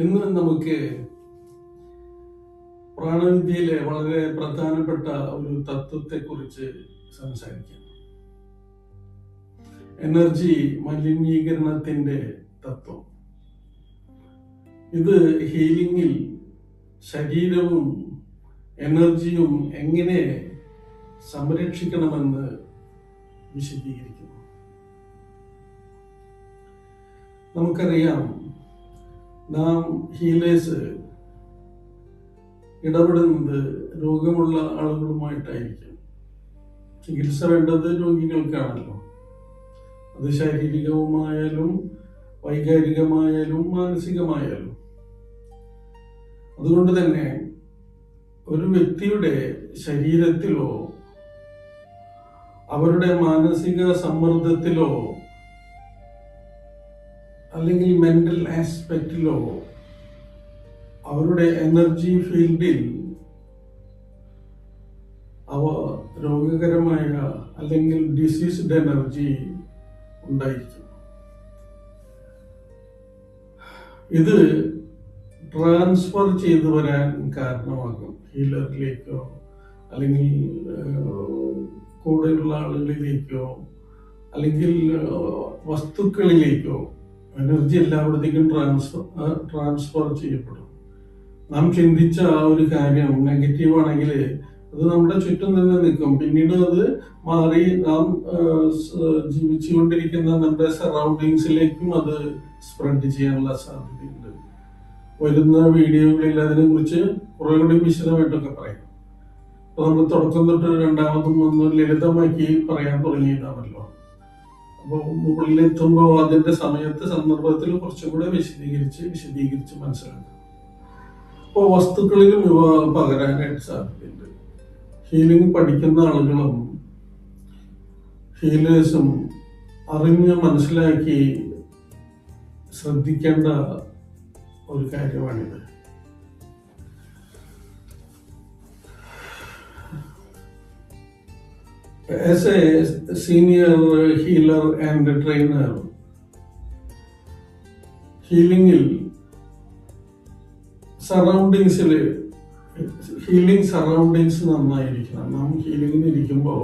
ഇന്ന് നമുക്ക് പ്രാണവിദ്യയിലെ വളരെ പ്രധാനപ്പെട്ട ഒരു തത്വത്തെ കുറിച്ച് സംസാരിക്കാം. എനർജി മലിനീകരണത്തിന്റെ തത്വം. ഇത് ഹീലിംഗിൽ ശരീരവും എനർജിയും എങ്ങനെ സംരക്ഷിക്കണമെന്ന് വിശദീകരിക്കുന്നു. നമുക്കറിയാം നാം ഹീലേഴ്സ് ഇടപെടുന്നത് രോഗമുള്ള ആളുകളുമായിട്ടായിരിക്കും. ചികിത്സ വേണ്ടത് രോഗികൾക്കാണല്ലോ. അത് ശാരീരികവുമായാലും വൈകാരികമായാലും മാനസികമായാലും. അതുകൊണ്ട് തന്നെ ഒരു വ്യക്തിയുടെ ശരീരത്തിലോ അവരുടെ മാനസിക സമ്മർദ്ദത്തിലോ അല്ലെങ്കിൽ മെന്റൽ ആസ്പെക്റ്റിലോ അവരുടെ എനർജി ഫീൽഡിൽ അവ രോഗകരമായ അല്ലെങ്കിൽ ഡിസീസ്ഡ് എനർജി ഉണ്ടായിരിക്കും. ഇത് ട്രാൻസ്ഫർ ചെയ്തു വരാൻ കാരണമാകും. ഹീലറിലേക്കോ അല്ലെങ്കിൽ കൂടെയുള്ള ആളുകളിലേക്കോ അല്ലെങ്കിൽ വസ്തുക്കളിലേക്കോ എനർജി എല്ലായിടത്തേക്കും ട്രാൻസ്ഫർ ട്രാൻസ്ഫർ ചെയ്യപ്പെടും. നാം ചിന്തിച്ച ആ ഒരു കാര്യം നെഗറ്റീവ് ആണെങ്കിൽ അത് നമ്മുടെ ചുറ്റും തന്നെ നിൽക്കും. പിന്നീട് അത് മാറി നാം ജീവിച്ചുകൊണ്ടിരിക്കുന്ന നമ്മുടെ സറൗണ്ടിങ്സിലേക്കും അത് സ്പ്രെഡ് ചെയ്യാനുള്ള സാധ്യതയുണ്ട്. വരുന്ന വീഡിയോകളിൽ അതിനെ കുറിച്ച് കുറെ കൂടി വിശദമായിട്ടൊക്കെ പറയാം. അപ്പൊ നമ്മൾ തുടക്കം തൊട്ട് രണ്ടാമതും ഒന്ന് ലളിതമാക്കി പറയാൻ തുടങ്ങിയതാണല്ലോ. അപ്പോൾ മുകളിലെത്തുമ്പോൾ അതിന്റെ സമയത്ത് സന്ദർഭത്തിൽ കുറച്ചും കൂടെ വിശദീകരിച്ച് വിശദീകരിച്ച് മനസ്സിലാക്കാം. അപ്പോൾ വസ്തുക്കളിലും ഇവ പകരാനായിട്ട് സാധിക്കുന്നുണ്ട്. ഹീലിംഗ് പഠിക്കുന്ന ആളുകളും ഹീലേഴ്സും അറിഞ്ഞ് മനസ്സിലാക്കി ശ്രദ്ധിക്കേണ്ട ഒരു കാര്യമാണിത്. As a senior healer and a trainer, ഹീലിംഗിൽ സറൗണ്ടിങ്സിൽ ഹീലിംഗ് സറൗണ്ടിങ്സ് നന്നായിരിക്കണം. നാം ഹീലിംഗിൽ ഇരിക്കുമ്പോൾ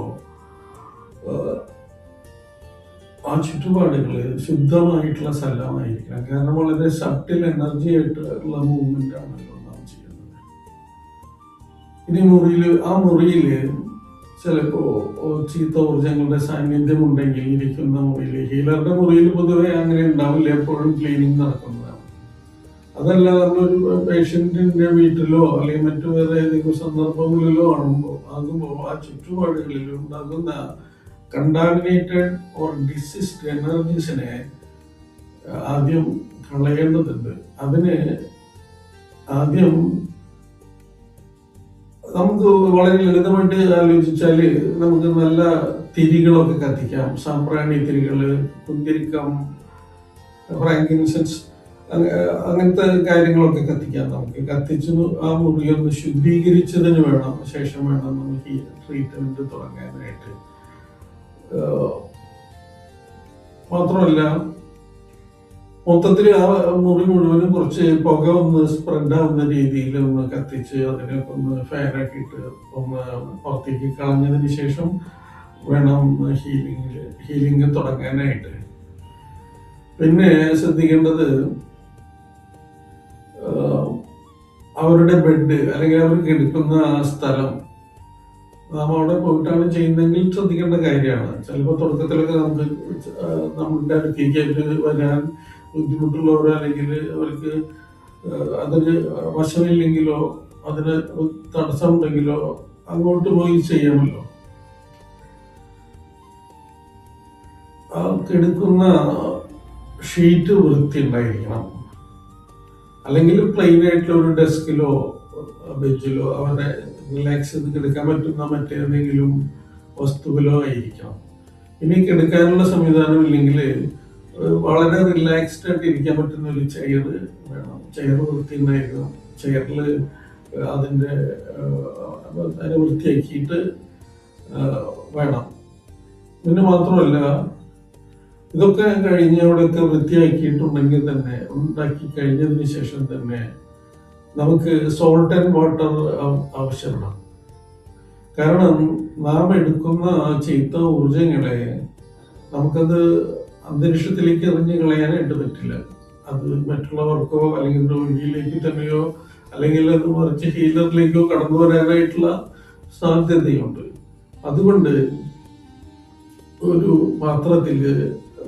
ആ ചുറ്റുപാടുകൾ ശുദ്ധമായിട്ടുള്ള സ്ഥലമായിരിക്കണം. കാരണം വളരെ സട്ടിൽ എനർജി ആയിട്ടുള്ള മൂവ്മെന്റ് ആണല്ലോ നാം ചെയ്യുന്നത്. ഇനി മുറിയിൽ ആ മുറിയിൽ ചിലപ്പോ ചീത്ത ഊർജങ്ങളുടെ സാന്നിധ്യം ഉണ്ടെങ്കിൽ ഇരിക്കുന്ന മുറിയിൽ ഹീലറുടെ മുറിയിൽ പൊതുവെ അങ്ങനെ ഉണ്ടാവില്ല എപ്പോഴും ക്ലീനിങ് നടക്കുന്നതാണ്. അതല്ല നമ്മളൊരു പേഷ്യന്റിന്റെ വീട്ടിലോ അല്ലെങ്കിൽ മറ്റു വേറെ ഏതെങ്കിലും സന്ദർഭങ്ങളിലോ ആകുമ്പോൾ ആകുമ്പോൾ ആ ചുറ്റുപാടുകളിൽ ഉണ്ടാകുന്ന കണ്ടാമിനേറ്റഡ് ഓർ ഡിസിസ്ഡ് എനർജീസിനെ ആദ്യം കളയേണ്ടതുണ്ട്. അതിന് ആദ്യം നമുക്ക് വളരെ ലളിതമായിട്ട് ആലോചിച്ചാൽ നമുക്ക് നല്ല തിരികളൊക്കെ കത്തിക്കാം. സാമ്പ്രാണി തിരികൾ കുന്തിരിക്കം ഫ്രാങ്കിൻസെൻസ് അങ്ങനത്തെ കാര്യങ്ങളൊക്കെ കത്തിക്കാം നമുക്ക്. കത്തിച്ച് ആ മുറി ഒന്ന് ശുദ്ധീകരിച്ചതിന് വേണം ശേഷം വേണം നമുക്ക് ഈ ട്രീറ്റ്മെന്റ് തുടങ്ങാനായിട്ട്. മാത്രമല്ല മൊത്തത്തിൽ ആ മുറി മുഴുവനും കുറച്ച് പുക ഒന്ന് സ്പ്രെഡ് ആവുന്ന രീതിയിൽ ഒന്ന് കത്തിച്ച് അതിനെ ഒന്ന് ഫയറാക്കിയിട്ട് ഒന്ന് പുറത്തേക്ക് കളഞ്ഞതിന് ശേഷം വേണം ഹീലിംഗ് ഹീലിംഗ് തുടങ്ങാനായിട്ട്. പിന്നെ ശ്രദ്ധിക്കേണ്ടത് അവരുടെ ബെഡ് അല്ലെങ്കിൽ അവർ കിടക്കുന്ന സ്ഥലം. നാം അവിടെ പോയിട്ടാണ് ചെയ്യുന്നതെങ്കിൽ ശ്രദ്ധിക്കേണ്ട കാര്യമാണ്. ചിലപ്പോൾ തുടക്കത്തിലൊക്കെ നമുക്ക് നമ്മുടെ അടുത്തേക്ക് അവർ വരാൻ ബുദ്ധിമുട്ടുള്ളവരോ അല്ലെങ്കിൽ അവർക്ക് അതിന് വശമില്ലെങ്കിലോ അതിന് തടസ്സമുണ്ടെങ്കിലോ അങ്ങോട്ട് പോയി ചെയ്യാമല്ലോ. ആ കിടക്കുന്ന ഷീറ്റ് വൃത്തി ഉണ്ടായിരിക്കണം. അല്ലെങ്കിൽ പ്ലെയിൻ ആയിട്ടുള്ള ഒരു ഡെസ്കിലോ ബെഞ്ചിലോ അവരെ റിലാക്സ് ചെയ്ത് കിടക്കാൻ പറ്റുന്ന മറ്റേതെങ്കിലും വസ്തുവിലോ ആയിരിക്കണം. ഇനി കിടക്കാനുള്ള സംവിധാനം ഇല്ലെങ്കിൽ വളരെ റിലാക്സ്ഡ് ആയിട്ട് ഇരിക്കാൻ പറ്റുന്ന ഒരു ചെയർ വേണം. ചെയർ വൃത്തി ഉണ്ടായിരിക്കണം ചെയറിൽ അതിന്റെ അതിനെ വൃത്തിയാക്കിയിട്ട് വേണം. പിന്നെ മാത്രമല്ല ഇതൊക്കെ കഴിഞ്ഞ് അവിടെയൊക്കെ വൃത്തിയാക്കിയിട്ടുണ്ടെങ്കിൽ തന്നെ ഉണ്ടാക്കി കഴിഞ്ഞതിന് ശേഷം തന്നെ നമുക്ക് സോൾട്ട് ആൻഡ് വാട്ടർ ആവശ്യമാണ്. കാരണം നാം എടുക്കുന്ന ആ ചീത്ത ഊർജങ്ങളെ നമുക്കത് അന്തരീക്ഷത്തിലേക്ക് എറിഞ്ഞു കളയാനായിട്ട് പറ്റില്ല. അത് മറ്റുള്ളവർക്കോ അല്ലെങ്കിൽ രോഗിയിലേക്ക് തന്നെയോ അല്ലെങ്കിൽ അത് മറിച്ച് ഹീലറിലേക്കോ കടന്നു വരാനായിട്ടുള്ള സാധ്യതയുണ്ട്. അതുകൊണ്ട് ഒരു പാത്രത്തിൽ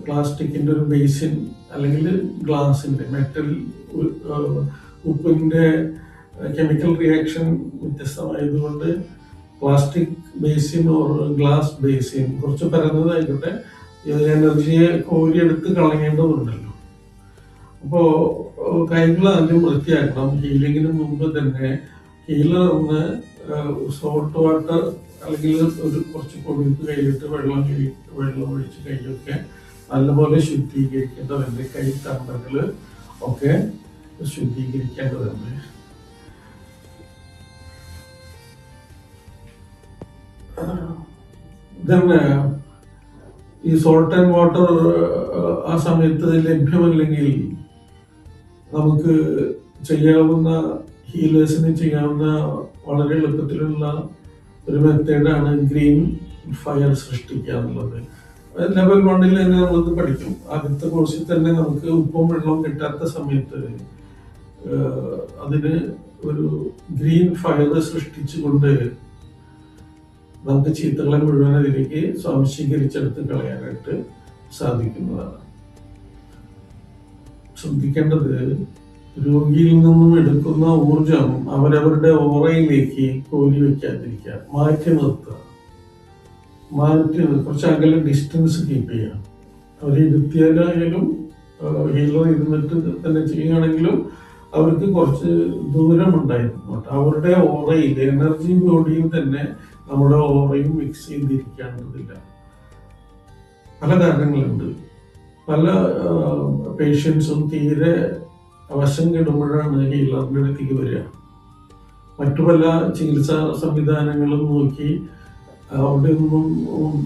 പ്ലാസ്റ്റിക്കിന്റെ ഒരു ബേസിൻ അല്ലെങ്കിൽ ഗ്ലാസിന്റെ മെറ്റൽ ഉപ്പിന്റെ chemical reaction വ്യത്യസ്തമായതുകൊണ്ട് plastic basin or glass basin കുറച്ച് പരന്നതായിക്കോട്ടെ. എനർജിയെ കോരിയെടുത്ത് കളയേണ്ടതുണ്ടല്ലോ. അപ്പോൾ കൈകൾ ആദ്യം വൃത്തിയാക്കണം. ഹീലിങ്ങിന് മുമ്പ് തന്നെ ഹീലർ ഒന്ന് സോൾട്ട് വാട്ടർ അല്ലെങ്കിൽ ഒരു കുറച്ച് കൊടുത്ത് കൈയിട്ട് വെള്ളം വെള്ളം ഒഴിച്ച് കൈയൊക്കെ നല്ലപോലെ ശുദ്ധീകരിക്കേണ്ടതുണ്ട്. കൈ തണ്ടകൾ ഒക്കെ ശുദ്ധീകരിക്കേണ്ടതുണ്ട്. തന്നെ ഈ സോൾട്ട് ആൻഡ് വാട്ടർ ആ സമയത്ത് ലഭ്യമല്ലെങ്കിൽ നമുക്ക് ചെയ്യാവുന്ന ഹീലേഴ്സിന് ചെയ്യാവുന്ന വളരെ എളുപ്പത്തിലുള്ള ഒരു മെത്തേഡാണ് ഗ്രീൻ ഫയർ സൃഷ്ടിക്കുക എന്നുള്ളത്. ലെവൽ വണ്ണിൽ തന്നെ നമ്മളത് പഠിക്കും. ആദ്യത്തെ കോഴ്സിൽ തന്നെ നമുക്ക് ഉപ്പും വെള്ളവും കിട്ടാത്ത സമയത്ത് അതിന് ഒരു ഗ്രീൻ ഫയർ സൃഷ്ടിച്ചുകൊണ്ട് നമുക്ക് ചീത്തകളെ മുഴുവൻ അതിലേക്ക് സ്വാംശീകരിച്ചെടുത്ത് കളയാനായിട്ട് സാധിക്കുന്നതാണ്. ശ്രദ്ധിക്കേണ്ടത് രോഗിയിൽ നിന്നും എടുക്കുന്ന ഊർജം അവരവരുടെ ഓറയിലേക്ക് കോരി വെക്കാതിരിക്കുക. മാറ്റി നിർത്തുക. മാറ്റി കുറച്ച് അകലെ ഡിസ്റ്റൻസ് കീപ്പ് ചെയ്യുക. അവർ ഇരുത്തിയാലായാലും ഹീലർ ഇരുന്നിട്ട് തന്നെ ചെയ്യുകയാണെങ്കിലും അവർക്ക് കുറച്ച് ദൂരം ഉണ്ടായിരുന്നു അവരുടെ ഓറയിൽ എനർജി ബോഡിയിൽ തന്നെ നമ്മുടെ ഓറയും മിക്സ് ചെയ്തിരിക്കേണ്ടതില്ല പല കാരണങ്ങളുണ്ട് പല പേഷ്യൻസും തീരെ വശം കെടുമ്പോഴാണ് ഹീലറിന്റെ അടുത്തേക്ക് വരിക. മറ്റു പല ചികിത്സാ സംവിധാനങ്ങളും നോക്കി അവിടെ ഒന്നും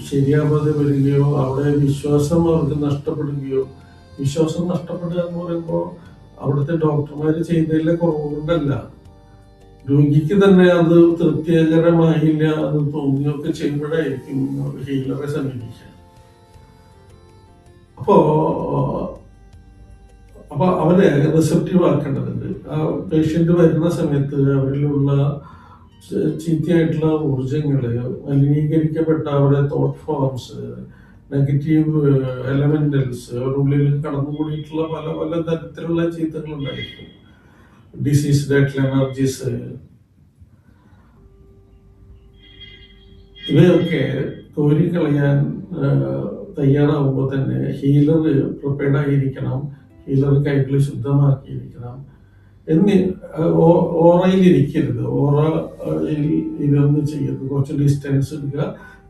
ശരിയാവാതെ വരികയോ അവിടെ വിശ്വാസം അവർക്ക് നഷ്ടപ്പെടുകയോ വിശ്വാസം നഷ്ടപ്പെടുക എന്ന് പറയുമ്പോൾ അവിടുത്തെ ഡോക്ടർമാർ ചെയ്തതിലെ കുറവുകൊണ്ടല്ല. രോഗിക്ക് തന്നെ അത് തൃപ്തികരമായില്ല എന്ന് തോന്നിയൊക്കെ ചെയ്യുമ്പോഴായിരിക്കും ഹീലറെ സമീപിക്കുക. അപ്പോ അപ്പൊ അവരെ റിസപ്റ്റീവ് ആക്കേണ്ടതുണ്ട്. ആ പേഷ്യന്റ് വരുന്ന സമയത്ത് അവരിലുള്ള ചീത്തയായിട്ടുള്ള ഊർജങ്ങൾ മലിനീകരിക്കപ്പെട്ട അവരുടെ തോട്ട് ഫോംസ് നെഗറ്റീവ് എലമെന്റൽസ് അവരുടെ ഉള്ളിൽ കടന്നുകൂടിയിട്ടുള്ള പല പല തരത്തിലുള്ള ചീത്തകൾ ഉണ്ടായിരിക്കും ഡിസീസ്ഡ് that എനർജീസ് ഇവയൊക്കെ കോരിക്കളയാൻ തയ്യാറാവുമ്പോൾ തന്നെ ഹീലർ പ്രിപ്പയർഡ് ആയിരിക്കണം ഹീലർ കൈകൾ ശുദ്ധമാക്കിയിരിക്കണം എന്നി ഓറയിൽ ഇരിക്കരുത്. ഓറയിൽ ഇതൊന്ന് ചെയ്യരുത് കുറച്ച് ഡിസ്റ്റൻസ് എടുക്കുക.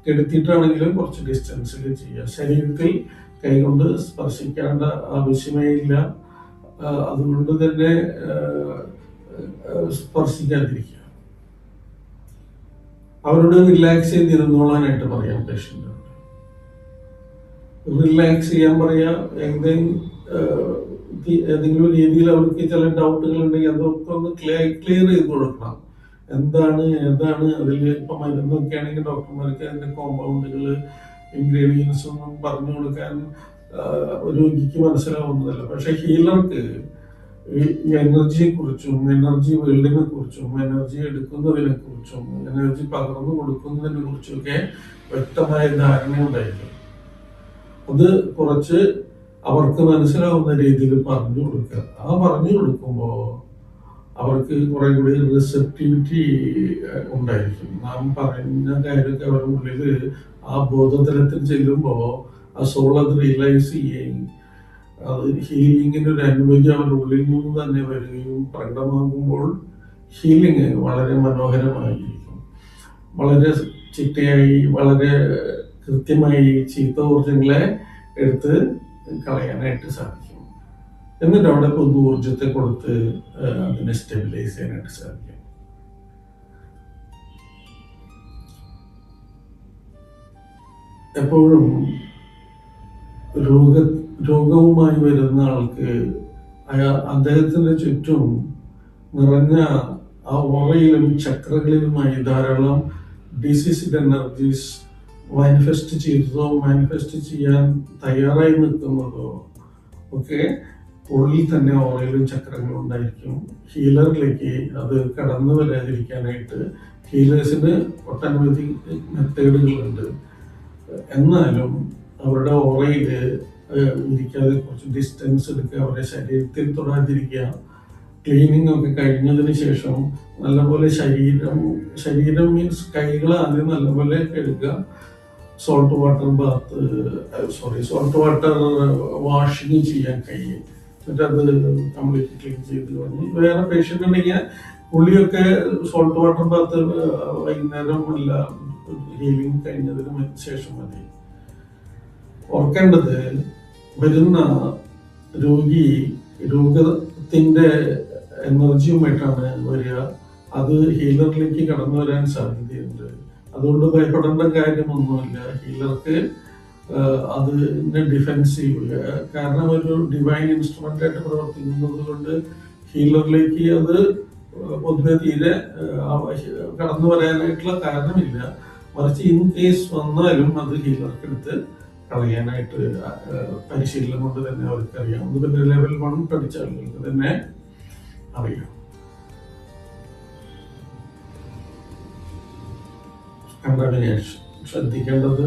കെടുത്തിട്ടാണെങ്കിലും കുറച്ച് ഡിസ്റ്റൻസിൽ ചെയ്യുക. ശരീരത്തിൽ കൈകൊണ്ട് സ്പർശിക്കേണ്ട ആവശ്യമേ ഇല്ല. അതുകൊണ്ട് തന്നെ സ്പർശിക്കാതിരിക്കുക. അവരോട് റിലാക്സ് ചെയ്തിരുന്നോളാനായിട്ട് പറയാം പേഷ്യന്റ് റിലാക്സ് ചെയ്യാൻ പറയാം എന്തെങ്കിലും ഏതെങ്കിലും രീതിയിൽ അവർക്ക് ചില ഡൗട്ടുകൾ ഉണ്ടെങ്കിൽ അതൊക്കെ ഒന്ന് ക്ലിയർ ക്ലിയർ ചെയ്ത് കൊടുക്കണം. എന്താണ് ഏതാണ് അതിൽ ഇപ്പം മരുന്നൊക്കെ ആണെങ്കിൽ ഡോക്ടർമാർക്ക് അതിന്റെ കോമ്പൗണ്ടുകൾ ഇൻഗ്രീഡിയൻസ് ഒന്നും പറഞ്ഞു കൊടുക്കാൻ രോഗിക്ക് മനസ്സിലാവുന്നതല്ല. പക്ഷെ ഹീലർക്ക് എനർജിയെ കുറിച്ചും എനർജി വേൾഡിനെ കുറിച്ചും എനർജി എടുക്കുന്നതിനെ കുറിച്ചും എനർജി പകർന്നു കൊടുക്കുന്നതിനെ കുറിച്ചും ഒക്കെ വ്യക്തമായ ധാരണ ഉണ്ടായിരിക്കും അത് കുറച്ച് അവർക്ക് മനസ്സിലാവുന്ന രീതിയിൽ പറഞ്ഞു കൊടുക്കുക. ആ പറഞ്ഞു കൊടുക്കുമ്പോൾ അവർക്ക് കുറെ കൂടി റിസെപ്റ്റിവിറ്റി ഉണ്ടായിരിക്കും. നാം പറഞ്ഞ കാര്യമൊക്കെ അവരുടെ ഉള്ളിൽ ആ ബോധതലത്തിൽ ചെല്ലുമ്പോൾ ആ സോൾ അത് റിയലൈസ് ചെയ്യുകയും അത് ഹീലിങ്ങിന് ഒരു അനുമതി അവരുടെ ഉള്ളിൽ നിന്ന് തന്നെ വരികയും പ്രകടമാകുമ്പോൾ ഹീലിംഗ് വളരെ മനോഹരമായിരിക്കും. വളരെ ചിട്ടയായി വളരെ കൃത്യമായി ചീത്ത ഊർജങ്ങളെ എടുത്ത് കളയാനായിട്ട് സാധിക്കും. എന്നിട്ട് അവിടെ പുതു ഊർജത്തെ കൊടുത്ത് അതിനെ സ്റ്റെബിലൈസ് ചെയ്യാനായിട്ട് സാധിക്കും. എപ്പോഴും രോഗ രോഗവുമായി വരുന്ന ആൾക്ക് അയാൾ അദ്ദേഹത്തിന്റെ ചുറ്റും നിറഞ്ഞ ആ ഓറയിലും ചക്രകളിലുമായി ധാരാളം ഡിസീസിഡ് എനർജീസ് മാനിഫെസ്റ്റ് ചെയ്തതോ മാനിഫെസ്റ്റ് ചെയ്യാൻ തയ്യാറായി നിൽക്കുന്നതോ ഒക്കെ ഉള്ളിൽ തന്നെ ഓറയിലും ചക്രങ്ങളും ഉണ്ടായിരിക്കും. ഹീലറിലേക്ക് അത് കടന്നു വരാതിരിക്കാനായിട്ട് ഹീലേഴ്സിന് ഒട്ടനവധി മെത്തേഡുകളുണ്ട്. എന്നാലും അവരുടെ ഓറയിൽ ഇരിക്കാതെ കുറച്ച് ഡിസ്റ്റൻസ് എടുക്കുക അവരുടെ ശരീരത്തിൽ തൊടാതിരിക്കുക ക്ലീനിങ് ഒക്കെ കഴിഞ്ഞതിന് ശേഷം നല്ലപോലെ ശരീരം ശരീരം മീൻസ് കൈകൾ ആദ്യം നല്ലപോലെ കഴുകുക. Salt water bath sorry salt water washing ചെയ്യാൻ കഴിയും. എന്നിട്ട് അത് കംപ്ലീറ്റ് ക്ലീൻ ചെയ്ത് കഴിഞ്ഞ് വേറെ പേഷ്യന്റ് ഉണ്ടെങ്കിൽ പുള്ളിയൊക്കെ സോൾട്ട് വാട്ടർ ബാത്ത് വൈകുന്നേരം അല്ല ഹീലിംഗ് കഴിഞ്ഞതിന് ശേഷം മതി. ഓർക്കേണ്ടത് വരുന്ന രോഗി രോഗത്തിന്റെ എനർജിയുമായിട്ടാണ് വരിക. അത് ഹീലറിലേക്ക് കടന്നു വരാൻ സാധ്യതയുണ്ട്. അതുകൊണ്ട് ഭയപ്പെടേണ്ട കാര്യമൊന്നുമില്ല. ഹീലർക്ക് അതിന്റെ ഡിഫെൻസീവ് കാരണം ഒരു ഡിവൈൻ ഇൻസ്ട്രുമെന്റ് ആയിട്ട് പ്രവർത്തിക്കുന്നത് കൊണ്ട് ഹീലറിലേക്ക് അത് പൊതുവെ തീരെ കടന്നു വരാനായിട്ടുള്ള കാരണമില്ല. മറിച്ച് ഇൻ കേസ് വന്നാലും അത് ഹീലർക്ക് എടുത്ത് കളയാനായിട്ട് പരിശീലനം കൊണ്ട് തന്നെ അവർക്ക് അറിയാം അത് പിന്നെ ലെവൽ വൺ പഠിച്ച ആളുകൾക്ക് തന്നെ അറിയാം കണ്ടാമിനേഷൻ ശ്രദ്ധിക്കേണ്ടത്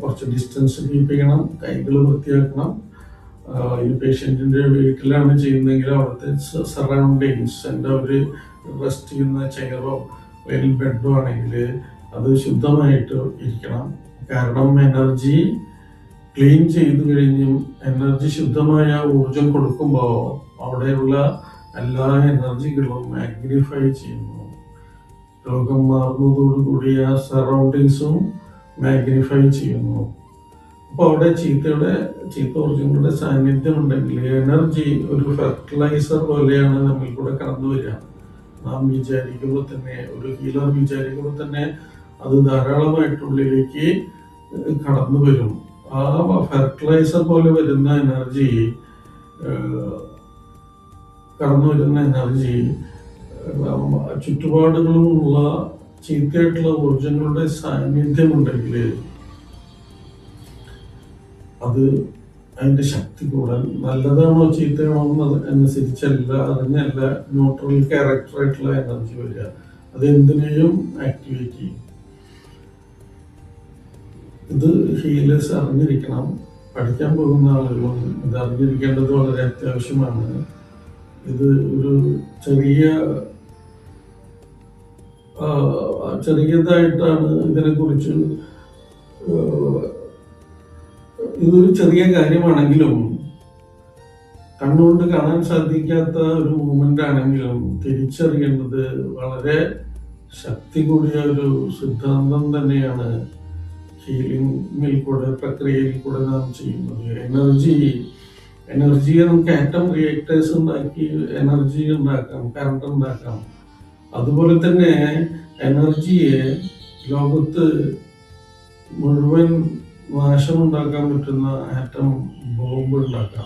കുറച്ച് ഡിസ്റ്റൻസ് കീപ്പ് ചെയ്യണം കൈകൾ വൃത്തിയാക്കണം. ഈ പേഷ്യന്റിന്റെ വീട്ടിലാണ് ചെയ്യുന്നതെങ്കിൽ അവിടുത്തെ സറൗണ്ടിങ്സ് എന്റെ അവർ റെസ്റ്റ് ചെയ്യുന്ന ചെയറോ വെൽ ബെഡോ ആണെങ്കിൽ അത് ശുദ്ധമായിട്ട് ഇരിക്കണം. കാരണം എനർജി ക്ലീൻ ചെയ്തു കഴിഞ്ഞും എനർജി ശുദ്ധമായ ഊർജം കൊടുക്കുമ്പോൾ അവിടെയുള്ള എല്ലാ എനർജികളും മാഗ്നിഫൈ ചെയ്യുന്നു. രോഗം മാറുന്നതോടുകൂടിയ സറൗണ്ടിങ്സും മാഗ്നിഫൈ ചെയ്യുന്നു. അപ്പോൾ അവിടെ ചീത്തയുടെ ചീത്ത ഊർജങ്ങളുടെ സാന്നിധ്യം ഉണ്ടെങ്കിൽ എനർജി ഒരു ഫെർട്ടിലൈസർ പോലെയാണ് നമ്മിൽ കൂടെ കടന്നു വരിക നാം വിചാരിക്കുമ്പോൾ തന്നെ ഒരു കിലോ വിചാരിക്കുമ്പോൾ തന്നെ അത് ധാരാളമായിട്ടുള്ളിലേക്ക് കടന്നു വരും. ആ ഫെർട്ടിലൈസർ പോലെ വരുന്ന എനർജി കടന്നു വരുന്ന എനർജി ചുറ്റുപാടുകളുമുള്ള ചീത്തയായിട്ടുള്ള ഊർജങ്ങളുടെ സാന്നിധ്യം ഉണ്ടെങ്കിൽ അത് അതിന്റെ ശക്തി കൂടാൻ നല്ലതാണോ ചീത്തയാണോ എന്നനുസരിച്ചല്ല അതിനല്ല ന്യൂട്രൽ ക്യാരക്ടറായിട്ടുള്ള എനർജി വരിക. അത് എന്തിനേയും ആക്ടിവേറ്റ് ചെയ്യും. ഇത് ഹീലേഴ്സ് അറിഞ്ഞിരിക്കണം. പഠിക്കാൻ പോകുന്ന ആളുകളും ഇത് അറിഞ്ഞിരിക്കേണ്ടത് വളരെ അത്യാവശ്യമാണ്. ഇത് ഒരു ചെറിയ ചെറിയതായിട്ടാണ് ഇതിനെക്കുറിച്ച് ഇതൊരു ചെറിയ കാര്യമാണെങ്കിലും കണ്ണുകൊണ്ട് കാണാൻ സാധിക്കാത്ത ഒരു മൂമെന്റ് ആണെങ്കിലും തിരിച്ചറിയേണ്ടത് വളരെ ശക്തി കൂടിയ ഒരു സിദ്ധാന്തം തന്നെയാണ് ഹീലിംഗിൽ കൂടെ പ്രക്രിയയിൽ കൂടെ നാം ചെയ്യുന്നത്. എനർജി എനർജിയെ നമുക്ക് ആറ്റം റിയാക്ടേഴ്സ് ഉണ്ടാക്കി എനർജി ഉണ്ടാക്കാം കറണ്ട് ഉണ്ടാക്കാം. അതുപോലെ തന്നെ എനർജിയെ ലോകത്ത് മുഴുവൻ നാശമുണ്ടാക്കാൻ പറ്റുന്ന ആറ്റം ബോംബ് ഉണ്ടാക്കാം.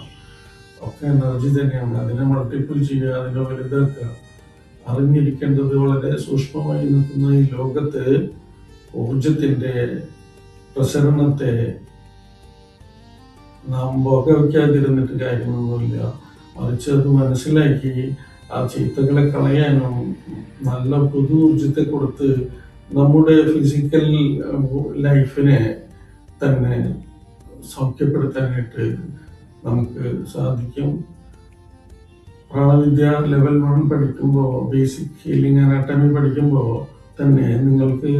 ഒക്കെ എനർജി തന്നെയാണ്. അതിനെ മൾട്ടിപ്പിൾ ചെയ്യുക അതിനെ വലുതാക്കുക. അറിഞ്ഞിരിക്കേണ്ടത് വളരെ സൂക്ഷ്മമായി നിൽക്കുന്ന ഈ ലോകത്ത് ഊർജത്തിന്റെ പ്രസരണത്തെ നാം വകവയ്ക്കാതിരുന്നിട്ട് കാര്യമൊന്നുമില്ല. മറിച്ച് അത് മനസ്സിലാക്കി ആ ചീത്തകളെ കളയാനും നല്ല പുതു ഊർജത്തെ കൊടുത്ത് നമ്മുടെ ഫിസിക്കൽ ലൈഫിനെ തന്നെ സൗഖ്യപ്പെടുത്താനായിട്ട് നമുക്ക് സാധിക്കും. പ്രാണവിദ്യ ലെവൽ വൺ പഠിക്കുമ്പോൾ ബേസിക് ഹീലിംഗ് അനാട്ടമി പഠിക്കുമ്പോൾ തന്നെ നിങ്ങൾക്ക്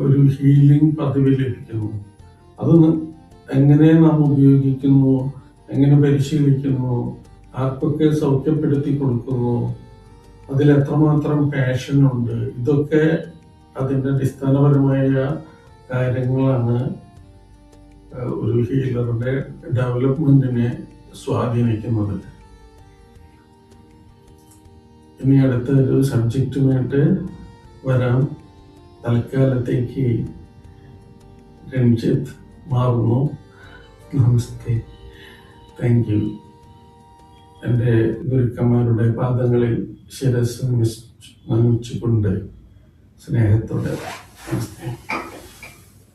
ഒരു ഹീലിംഗ് പദവി ലഭിക്കുന്നു. അത് എങ്ങനെ നാം ഉപയോഗിക്കുന്നു എങ്ങനെ പരിശീലിക്കുന്നു ആർക്കൊക്കെ സൗഖ്യപ്പെടുത്തി കൊടുക്കുന്നു അതിൽ എത്രമാത്രം പാഷൻ ഉണ്ട് ഇതൊക്കെ അതിന്റെ അടിസ്ഥാനപരമായ കാര്യങ്ങളാണ് ഒരു ഹീലറുടെ ഡെവലപ്മെന്റിനെ സ്വാധീനിക്കുന്നത്. ഇനി അടുത്ത ഒരു സബ്ജക്റ്റുമായിട്ട് വരാം. തൽക്കാലത്തേക്ക് രഞ്ജിത്ത് മാറുന്നു. നമസ്തേ. താങ്ക് യു എന്റെ ഗുരുക്കന്മാരുടെ പാദങ്ങളിൽ ശിരസ് നമിച്ചുകൊണ്ട് സ്നേഹത്തോടെ